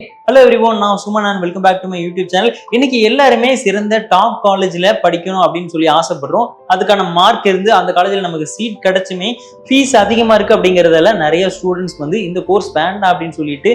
Hello எவ்ரிவோன் நான் சும்மா நான் welcome back to my YouTube channel இன்னைக்கு எல்லாருமே சிறந்த டாப் காலேஜில் படிக்கணும் அப்படின்னு சொல்லி ஆசைப்படுறோம். அதுக்கான மார்க் இருந்து அந்த காலேஜில் நமக்கு சீட் கிடைச்சுமே ஃபீஸ் அதிகமாக இருக்குது அப்படிங்கிறதால நிறைய ஸ்டூடெண்ட்ஸ் வந்து இந்த கோர்ஸ் வேண்டாம் அப்படின்னு சொல்லிட்டு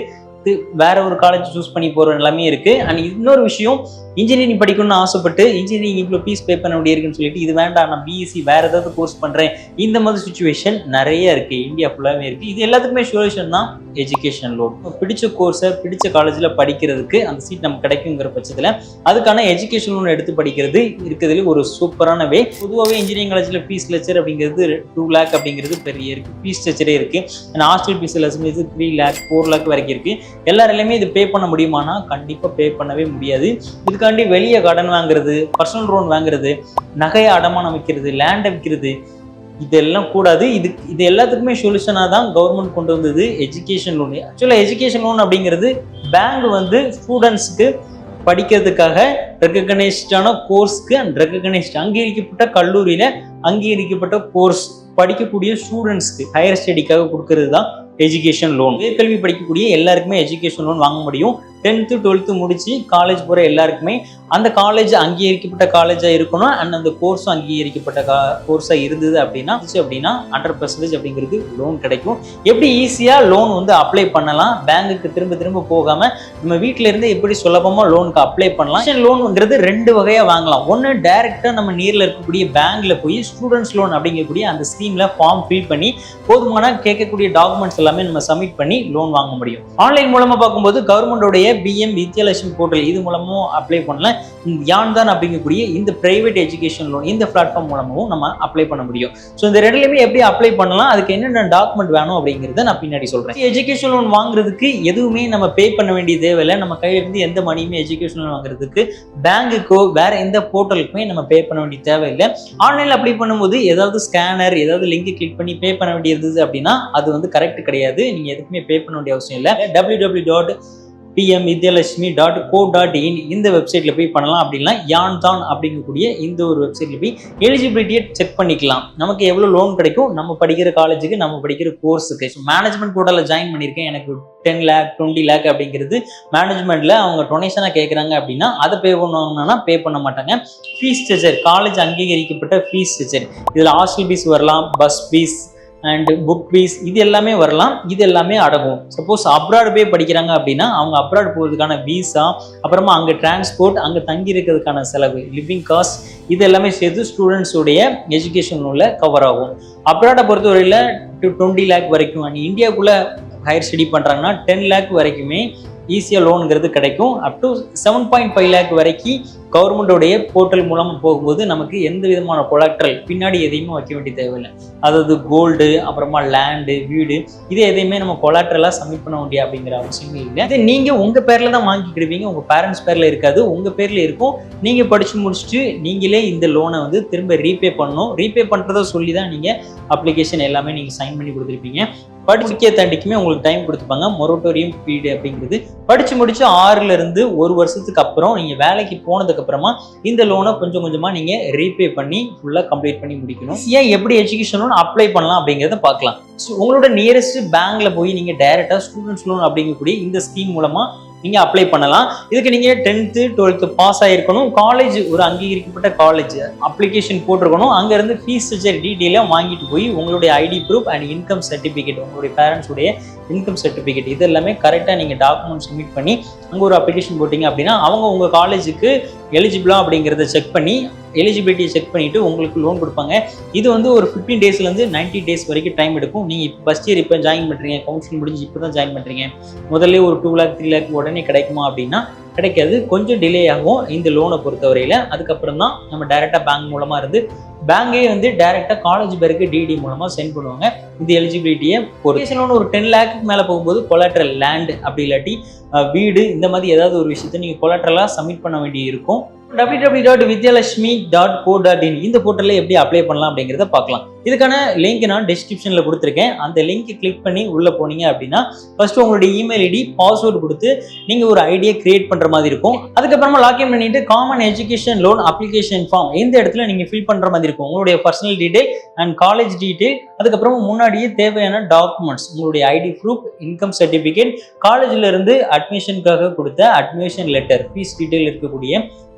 வேற ஒரு காலேஜ் சூஸ் பண்ணி போகிற எல்லாமே இருக்குது அண்ட் இன்னொரு விஷயம் இன்ஜினியரிங் படிக்கணும்னு ஆசைப்பட்டு இன்ஜினியரிங் இவ்வளோ ஃபீஸ் பே பண்ண வேண்டியிருக்குன்னு சொல்லிட்டு இது வேண்டாம் நான் பிஎஸ்சி வேற ஏதாவது கோர்ஸ் பண்ணுறேன் இந்த மாதிரி சுச்சுவேஷன் நிறைய இருக்கு. இந்தியா ஃபுல்லாகவே இருக்கு. இது எல்லாத்துக்குமே சொல்யூஷன் தான் எஜுகேஷன் லோன் பிடிச்ச கோர்ஸை பிடிச்ச காலேஜில் படிக்கிறதுக்கு அந்த சீட் நமக்கு கிடைக்குங்கிற பட்சத்தில் அதுக்கான எஜுகேஷன் லோன் எடுத்து படிக்கிறது இருக்கிறதுல ஒரு சூப்பரான வே பொதுவாகவே இன்ஜினியரிங் காலேஜில் ஃபீஸ் லெக்சர் அப்படிங்கிறது டூ லேக் அப்படிங்கிறது பெரிய இருக்கு. ஃபீஸ் ஸ்ட்ரக்சரே இருக்கு. அண்ட் ஹாஸ்டல் ஃபீஸ் லெசன் த்ரீ லேக் ஃபோர் லேக் வரைக்கும் இருக்கு. எல்லாராலையுமே இது பே பண்ண முடியுமானா கண்டிப்பாக பே பண்ணவே முடியாது. இதுக்கு இதுக்காண்டி வெளியே கடன் வாங்குறது பர்சனல் லோன் வாங்குறது நகையை அடமானம் வைக்கிறது லேண்டை விற்கிறது இதெல்லாம் கூடாது. இது இது எல்லாத்துக்குமே சொல்யூஷனாக தான் கவர்மெண்ட் கொண்டு வந்தது எஜுகேஷன் லோன் ஆக்சுவலாக எஜுகேஷன் லோன் அப்படிங்கிறது பேங்க் வந்து ஸ்டூடெண்ட்ஸ்க்கு படிக்கிறதுக்காக ரெக்கக்னைஸ்டான கோர்ஸ்க்கு அண்ட் ரெக்கக்னைஸ்ட் அங்கீகரிக்கப்பட்ட கல்லூரியில் அங்கீகரிக்கப்பட்ட கோர்ஸ் படிக்கக்கூடிய ஸ்டூடெண்ட்ஸ்க்கு ஹையர் ஸ்டடிக்காக கொடுக்கறது தான் எஜுகேஷன் லோன் உயர்கல்வி படிக்கக்கூடிய எல்லாருக்குமே எஜுகேஷன் லோன் வாங்க முடியும். டென்த்து டுவெல்த்து முடித்து காலேஜ் போகிற எல்லாருக்குமே அந்த காலேஜ் அங்கீகரிக்கப்பட்ட காலேஜாக இருக்கணும். அண்ட் அந்த கோர்ஸும் அங்கீகரிக்கப்பட்ட கா கோர்ஸாக இருந்தது அப்படின்னா அப்படின்னா ஹண்ட்ரட் பர்சன்டேஜ் அப்படிங்கிறது லோன் கிடைக்கும். எப்படி ஈஸியாக லோன் வந்து அப்ளை பண்ணலாம்? பேங்குக்கு திரும்ப திரும்ப போகாமல் நம்ம வீட்டில இருந்து எப்படி சுலபமாக லோனுக்கு அப்ளை பண்ணலாம்? லோனுங்கிறது ரெண்டு வகையாக வாங்கலாம். ஒன்று டைரெக்டாக நம்ம நேரில் இருக்கக்கூடிய பேங்கில் போய் ஸ்டூடெண்ட்ஸ் லோன் அப்படிங்கக்கூடிய அந்த ஸ்கீமில் ஃபார்ம் ஃபில் பண்ணி போதுமான கேட்கக்கூடிய டாக்குமெண்ட்ஸ் எல்லாமே நம்ம சப்மிட் பண்ணி லோன் வாங்க முடியும். ஆன்லைன் மூலமாக பார்க்கும்போது கவர்மெண்டோடைய பிஎம் வித்யாலட்சுமி போர்ட்டல் இது மூலமும் அப்ளை பண்ணலாம் யான் தான் அப்படிங்கக்கூடிய இந்த பிரைவேட் எஜுகேஷன் லோன் இந்த பிளாட்ஃபார்ம் மூலமாகவும் நம்ம அப்ளை பண்ண முடியும். ஸோ இந்த ரெண்டுலையுமே எப்படி அப்ளை பண்ணலாம்? அதுக்கு என்னென்ன டாக்குமெண்ட் வேணும் அப்படிங்கிறத நான் பின்னாடி சொல்கிறேன் எஜுகேஷன் லோன் வாங்குறதுக்கு எதுவுமே நம்ம பே பண்ண வேண்டிய தேவையில்லை. நம்ம கையிலிருந்து எந்த மணியுமே எஜுகேஷன் லோன் வாங்குறதுக்கு பேங்குக்கோ வேற எந்த போர்ட்டலுக்குமே நம்ம பே பண்ண வேண்டிய தேவையில்லை. ஆன்லைனில் அப்ளை பண்ணும்போது ஏதாவது ஸ்கேனர் ஏதாவது லிங்க் கிளிக் பண்ணி பே பண்ண வேண்டியது அப்படின்னா அது வந்து கரெக்ட் கிடையாது. நீங்கள் எதுக்குமே பே பண்ண வேண்டிய அவசியம் இல்லை. W W dot PM Vidyalakshmi dot co dot in இந்த வெப்சைட்டில் போய் பண்ணலாம். அப்படின்னா யான் தான் அப்படிங்கக்கூடிய இந்த ஒரு வெப்சைட்டில் போய் எலிஜிபிலிட்டியை செக் பண்ணிக்கலாம். நமக்கு எவ்வளோ லோன் கிடைக்கும்? நம்ம படிக்கிற காலேஜுக்கு நம்ம படிக்கிற கோர்ஸுக்கு ஸோ மேனேஜ்மெண்ட் கோட்டாவில் ஜாயின் பண்ணியிருக்கேன். எனக்கு டென் லேக் டுவெண்ட்டி லேக் அப்படிங்கிறது மேனேஜ்மெண்ட்டில் அவங்க டொனேஷனாக கேட்குறாங்க அப்படின்னா அதை பே பண்ணுவாங்கன்னா பே பண்ண மாட்டாங்க. ஃபீஸ் ஸ்ட்ரக்சர் காலேஜ் அங்கீகரிக்கப்பட்ட ஃபீஸ் ஸ்ட்ரக்சர் இதில் ஹாஸ்டல் ஃபீஸ் வரலாம் bus fees and book fees இது எல்லாமே வரலாம். இது எல்லாமே அடங்கும். சப்போஸ் அப்ராட் போய் படிக்கிறாங்க அப்படின்னா அவங்க அப்ராட் போகிறதுக்கான வீசா அப்புறமா அங்கே டிரான்ஸ்போர்ட் அங்கே தங்கி இருக்கிறதுக்கான செலவு லிவிங் காஸ்ட் இது எல்லாமே சேர்த்து ஸ்டூடெண்ட்ஸுடைய எஜுகேஷன் லோனில் கவர் ஆகும். அப்ராடை பொறுத்தவரையில் டு டுவெண்ட்டி லேக் வரைக்கும் அண்ட் இந்தியாவுக்குள்ளே ஹையர் ஸ்டடி பண்ணுறாங்கன்னா டென் லேக் வரைக்குமே ஈஸியாக லோனுங்கிறது கிடைக்கும். Up to seven point five lakh வரைக்கும் கவர்மெண்டோடைய போர்ட்டல் மூலமாக போகும்போது நமக்கு எந்த விதமான கொலாக்ட்ரல் பின்னாடி எதையுமே வைக்க வேண்டிய தேவையில்லை. அதாவது கோல்டு அப்புறமா லேண்டு வீடு இது எதையுமே நம்ம கொலாட்ரலாக சப்மிட் பண்ண வேண்டிய அப்படிங்கிற அவசியமே இல்லை. இது நீங்கள் உங்கள் பேரில் தான் வாங்கிக்கிடுவீங்க. உங்கள் பேரண்ட்ஸ் பேரில் இருக்காது. உங்கள் பேரில் இருக்கும். நீங்கள் படித்து முடிச்சுட்டு நீங்களே இந்த லோனை வந்து திரும்ப ரீபே பண்ணணும். ரீபே பண்ணுறத சொல்லி தான் நீங்கள் அப்ளிகேஷன் எல்லாமே நீங்கள் சைன் பண்ணி கொடுத்துருப்பீங்க. படிக்க தாண்டிக்குமே உங்களுக்கு டைம் கொடுத்துப்பாங்க. மொரட்டோரியம் பீரியட் அப்படிங்கிறது படித்து முடிச்சு ஆறுல இருந்து ஒரு வருஷத்துக்கு அப்புறம் நீங்கள் வேலைக்கு போனதுக்கு அப்புறமா இந்த லோனை கொஞ்சம் கொஞ்சமாக நீங்கள் ரீபே பண்ணி ஃபுல்லாக கம்ப்ளீட் பண்ணி முடிக்கணும். ஏன் எப்படி எஜுகேஷன் லோன் அப்ளை பண்ணலாம் அப்படிங்கிறத பார்க்கலாம். உங்களோட நியரஸ்ட் பேங்க்ல போய் நீங்கள் டைரெக்டாக ஸ்டூடெண்ட்ஸ் லோன் அப்படிங்கக்கூடிய இந்த ஸ்கீம் மூலமாக நீங்கள் அப்ளை பண்ணலாம். இதுக்கு நீங்கள் டென்த்து டுவெல்த்து பாஸ் ஆகிருக்கணும் காலேஜ் ஒரு அங்கீகரிக்கப்பட்ட காலேஜ் அப்ளிகேஷன் போட்டிருக்கணும். அங்கேருந்து ஃபீஸ் ஸ்ட்ரக்சர் டீட்டெயிலாக வாங்கிட்டு போய் உங்களுடைய ID proof and income certificate உங்களுடைய பேரண்ட்ஸுடைய இன்கம் சர்டிஃபிகேட் இது எல்லாமே கரெக்டாக நீங்கள் டாக்குமெண்ட் சப்மிட் பண்ணி அங்கே ஒரு அப்ளிகேஷன் போட்டிங்க அப்படின்னா அவங்க உங்கள் காலேஜுக்கு எலிஜிபிளா அப்படிங்கிறத செக் பண்ணி எலிஜிபிலிட்டியை செக் பண்ணிவிட்டு உங்களுக்கு லோன் கொடுப்பாங்க. இது வந்து ஒரு ஃபிஃப்டீன் டேஸ்லேருந்து நைன்டி டேஸ் வரைக்கும் டைம் எடுக்கும். நீங்கள் இப்போ ஃபஸ்ட் இயர் இப்போ ஜாயின் பண்ணுறீங்க கவுன்சிலிங் முடிஞ்சு இப்போ தான் ஜாயின் பண்ணுறீங்க முதல்ல ஒரு டூ லேக் த்ரீ லேக் உடனே கிடைக்குமா அப்படின்னா கிடைக்காது. கொஞ்சம் டிலே ஆகும் இந்த லோனை பொறுத்தவரையில். அதுக்கப்புறம் தான் நம்ம டைரெக்டாக பேங்க் மூலமாக இருந்து பேங்கே வந்து டைரெக்டாக காலேஜ் பேருக்கு டிடி மூலமாக சென்ட் பண்ணுவாங்க. இந்த எலிஜிபிலிட்டியை ஒரு லோன் ஒரு டென் லேக்கு மேலே போகும்போது கொலாட்ரல் லேண்ட் அப்படி இல்லாட்டி வீடு இந்த மாதிரி ஏதாவது ஒரு விஷயத்த நீங்கள் கொலாட்ரலாக சப்மிட் பண்ண வேண்டி இருக்கும் www.vidyalakshmi.co.in dot Vidyalakshmi dot co dot in இந்த போர்ட்டலில் எப்படி அப்ளை பண்ணலாம் அப்படிங்கிறத பார்க்கலாம். இதுக்கான லிங்க் நான் டிஸ்கிரிப்ஷனில் கொடுத்துருக்கேன். அந்த லிங்க் கிளிக் பண்ணி உள்ளே போனீங்க அப்படின்னா ஃபர்ஸ்ட் உங்களுடைய இமெயில் ஐடி பாஸ்வேர்டு கொடுத்து நீங்கள் ஒரு ஐடியா கிரியேட் பண்ணுற மாதிரி இருக்கும். அதுக்கப்புறமா லாக்இன் பண்ணிட்டு common education loan application form இந்த இடத்துல நீங்கள் ஃபில் பண்ணுற மாதிரி இருக்கும். உங்களுடைய personal detail and college detail அதுக்கப்புறமா முன்னாடியே தேவையான டாக்குமெண்ட்ஸ் உங்களுடைய ஐடி ப்ரூஃப் இன்கம் சர்டிஃபிகேட் காலேஜில் இருந்து அட்மிஷனுக்காக கொடுத்த அட்மிஷன் லெட்டர் ஃபீஸ் டீட்டெயில் இருக்கக்கூடிய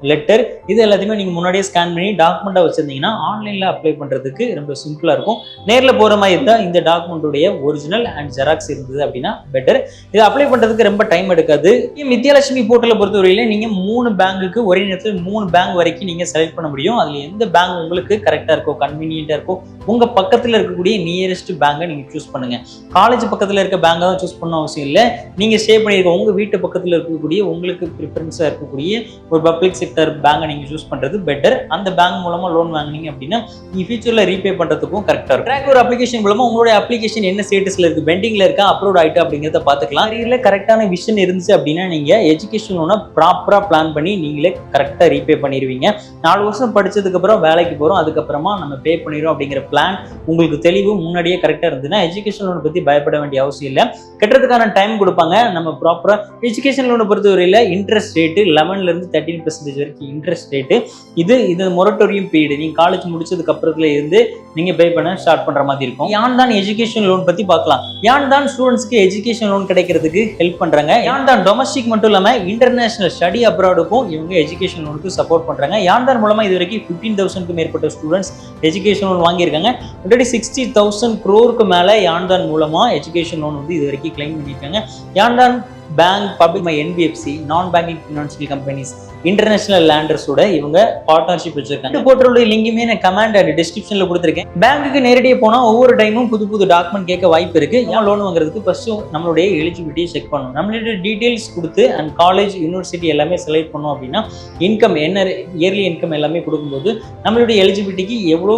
லெட்டர் இது எல்லாத்தையுமே நீங்கள் முன்னாடியே ஸ்கேன் பண்ணி டாக்குமெண்ட்டாக வச்சுருந்தீங்கன்னா ஆன்லைனில் அப்ளை பண்ணுறதுக்கு ரொம்ப சிம்பிளாக இருக்கும். நேரில் போகிற மாதிரி இருந்தால் இந்த டாக்குமெண்ட்டுடைய ஒரிஜினல் அண்ட் ஜெராக்ஸ் இருந்தது அப்படின்னா பெட்டர் இது அப்ளை பண்ணுறதுக்கு ரொம்ப டைம் எடுக்காது. வித்யாலட்சுமி போர்ட்டலை பொறுத்தவரையில நீங்கள் மூணு பேங்க்குக்கு ஒரே நேரத்தில் மூணு பேங்க் வரைக்கும் நீங்கள் செலக்ட் பண்ண முடியும். அதில் எந்த பேங்க் உங்களுக்கு கரெக்டாக இருக்கோ கன்வீனியண்ட்டாக இருக்கோ உங்கள் பக்கத்தில் இருக்கக்கூடிய நியரஸ்ட் பேங்கை நீங்கள் சூஸ் பண்ணுங்கள் காலேஜ் பக்கத்தில் இருக்க பேங்கை தான் சூஸ் பண்ண அவசியம் இல்லை. நீங்கள் ஸ்டே பண்ணியிருக்க உங்கள் வீட்டு பக்கத்தில் இருக்கக்கூடிய உங்களுக்கு ப்ரிஃபரன்ஸாக இருக்கக்கூடிய ஒரு பப்ளிக் செக்டர் பேங்கை நீங்கள் சூஸ் பண்ணுறது பெட்டர் அந்த பேங்க் மூலமாக லோன் வாங்குனீங்க அப்படின்னா நீங்கள் ஃபியூச்சரில் ரீபே பண்ணுறதுக்கும் கரெக்டாக இருக்கும். ட்ராக் ஒரு அப்ளிகேஷன் மூலமாக உங்களுடைய அப்ளிகேஷன் என்ன ஸ்டேட்டஸில் இருக்குது பெண்டிங்கில் இருக்கா அப்லோட் ஆகிட்டு அப்படிங்கிறத பார்த்துக்கலாம். இல்லை கரெக்டான விஷன் இருந்துச்சு அப்படின்னா நீங்கள் எஜுகேஷன் லோனை ப்ராப்பராக பிளான் பண்ணி நீங்களே கரெக்டாக ரீபே பண்ணிடுவீங்க. நாலு வருஷம் படிச்சதுக்கப்புறம் வேலைக்கு போகிறோம் அதுக்கப்புறமா நம்ம பே பண்ணிடுறோம் அப்படிங்கிற பிளான் உங்களுக்கு தெளிவு முன்னாடியே கரெக்டாக இருந்ததுன்னா எஜுகேஷன் லோனை பற்றி பயப்பட வேண்டிய அவசியம் இல்லை. கட்டுறதுக்கான டைம் கொடுப்பாங்க. நம்ம ப்ராப்பராக எஜுகேஷன் லோனை பொறுத்தவரையில் இன்ட்ரெஸ்ட் ரேட்டு லெவன்லேருந்து தேர்ட்டின் பர்சன்டேஜ் வரைக்கும் இன்ட்ரெஸ்ட் ரேட்டு இது இது மொரட்டோரியம் பீரியடு நீங்கள் காலேஜ் முடிச்சதுக்கு அப்புறத்துல இருந்து நீங்கள் பே பண்ண ஸ்டார்ட் பண்ணுற மாதிரி இருக்கும். யான் தான் எஜுகேஷன் லோன் பற்றி பார்க்கலாம். யான் தான் ஸ்டூடெண்ட்ஸ்க்கு எஜுகேஷன் லோன் கிடைக்கிறதுக்கு ஹெல்ப் பண்ணுறாங்க யான் தான் டொமஸ்டிக் மட்டும் இல்லாமல் இன்டர்நேஷனல் ஸ்டடி அப்ராடுக்கும் இவங்க எஜுகேஷன் லோனுக்கு சப்போர்ட் பண்ணுறாங்க யான் தான் மூலமாக இது வரைக்கும் ஃபிஃப்டீன் தௌசண்ட்க்கு மேற்பட்ட ஸ்டூடெண்ட்ஸ் எஜுகேஷன் லோன் வாங்கியிருக்காங்க. ஆல்ரெடி சிக்ஸ்டி தௌசண்ட் க்ரோருக்கு மேலே யான்தான் மூலமாக எஜுகேஷன் லோன் வந்து இது வரைக்கும் கிளைம் பண்ணியிருக்காங்க யான்தான் bank public my NBFC non banking financial companies international லேண்டர்ஸோட இவங்க பார்ட்னர்ஷிப் வச்சிருக்காங்க. போர்ட்டலோட லிங்குமே நான் கமெண்ட் அண்ட் டிஸ்கிரிப்ஷனில் கொடுத்துருக்கேன். பேங்க்குக்கு நேரடியாக போனால் ஒவ்வொரு டைமும் புது புது டாக்குமெண்ட் கேட்க வாய்ப்பு இருக்கு. ஏன் லோன் வாங்குறதுக்கு ஃபர்ஸ்ட் நம்மளுடைய எலிஜிபிலிட்டியை செக் பண்ணணும். நம்மளுடைய டீட்டெயில்ஸ் கொடுத்து அண்ட் காலேஜ் யூனிவர்சிட்டி எல்லாமே செலக்ட் பண்ணோம் அப்படின்னா இன்கம் என்ன இயர்லி இன்கம் எல்லாமே கொடுக்கும்போது நம்மளுடைய எலிஜிபிலிட்டிக்கு எவ்வளோ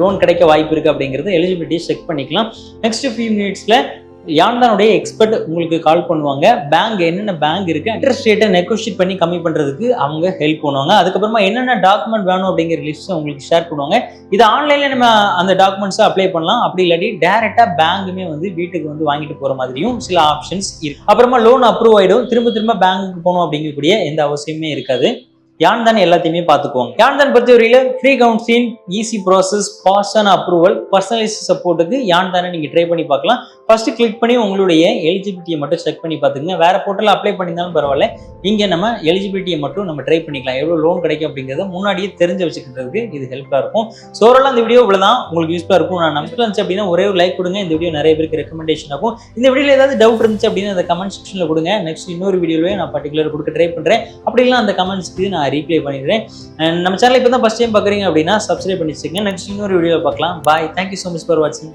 லோன் கிடைக்க வாய்ப்பு இருக்குது அப்படிங்கிறது எலிஜிபிலிட்டியை செக் பண்ணிக்கலாம். நெக்ஸ்ட் ஃபியூ மினிட்ஸில் யான்தானுடைய எக்ஸ்பர்ட் உங்களுக்கு கால் பண்ணுவாங்க. பேங்க் என்னென்ன பேங்க் இருக்கு இன்ட்ரெஸ்ட் ரேட்டை நெகோஷியேட் பண்ணி கம்மி பண்ணுறதுக்கு அவங்க ஹெல்ப் பண்ணுவாங்க. அதுக்கப்புறமா என்னென்ன டாக்குமெண்ட் வேணும் அப்படிங்கிற லிஸ்ட் உங்களுக்கு ஷேர் பண்ணுவாங்க. இது ஆன்லைனில் நம்ம அந்த டாக்குமெண்ட்ஸை அப்ளை பண்ணலாம். அப்படி இல்லாட்டி டேரெக்டாக பேங்குமே வந்து வீட்டுக்கு வந்து வாங்கிட்டு போகிற மாதிரியும் சில ஆப்ஷன்ஸ் இருக்கு. அப்புறமா லோன் அப்ரூவ் ஆகிடும் திரும்ப திரும்ப பேங்க்குக்கு போகணும் அப்படிங்கக்கூடிய எந்த அவசியமே இருக்காது. யான் தான் எல்லாத்தையுமே பார்த்துக்குவாங்க யான் தான் பொறுத்தவரையில ஃப்ரீ கவுன்சிலிங் ஈஸி ப்ராசஸ் ஃபாஸ்டான அப்ரூவல் பர்சனலைஸ் சப்போர்ட்டுக்கு யான் தானே நீங்கள் ட்ரை பண்ணி பார்க்கலாம். ஃபர்ஸ்ட் கிளிக் பண்ணி உங்களுடைய எலிஜிபிலிட்டியை மட்டும் செக் பண்ணி பார்த்துக்கங்க. வேற போர்ட்டல் அப்ளை பண்ணியிருந்தாலும் பரவாயில்ல. இங்கே நம்ம எலிஜிபிலிட்டியை மட்டும் நம்ம ட்ரை பண்ணிக்கலாம். எவ்வளோ லோன் கிடைக்கும் அப்படிங்கிறத முன்னாடியே தெரிஞ்சு வச்சுக்கிறதுக்கு இது ஹெல்ப்ஃபுல்லாக இருக்கும். ஸோ ஓரளவு இந்த வீடியோ இவ்வளோ தான் உங்களுக்கு யூஸ்ஃபுல்லாக இருக்கும். நான் நம்பிக்கை இருந்துச்சு அப்படின்னா ஒரே ஒரு லைக் கொடுங்க. இந்த வீடியோ நிறைய பேருக்கு ரெக்கமெண்டேஷன் ஆகும். இந்த வீடியோவில் ஏதாவது டவுட் இருந்துச்சு அப்படின்னா அந்த கமெண்ட் செக்ஷனில் கொடுங்க. நெக்ஸ்ட் இன்னொரு வீடியோவே நான் பர்டிகுலர் கொடுக்க ட்ரை பண்ணுறேன் அப்படி இல்லை அந்த கமெண்ட்ஸ்க்கு நான் ரீப்ளை பண்ணிடுறேன். நம்ம சேனல் இப்போ தான் ஃபஸ்ட் டைம் பார்க்குறீங்க அப்படின்னா சப்ஸ்கிரைப் பண்ணி வச்சுக்கோங்க நெக்ஸ்ட் இன்னொரு வீடியோ பார்க்கலாம். Bye thank you so much for வாட்சிங்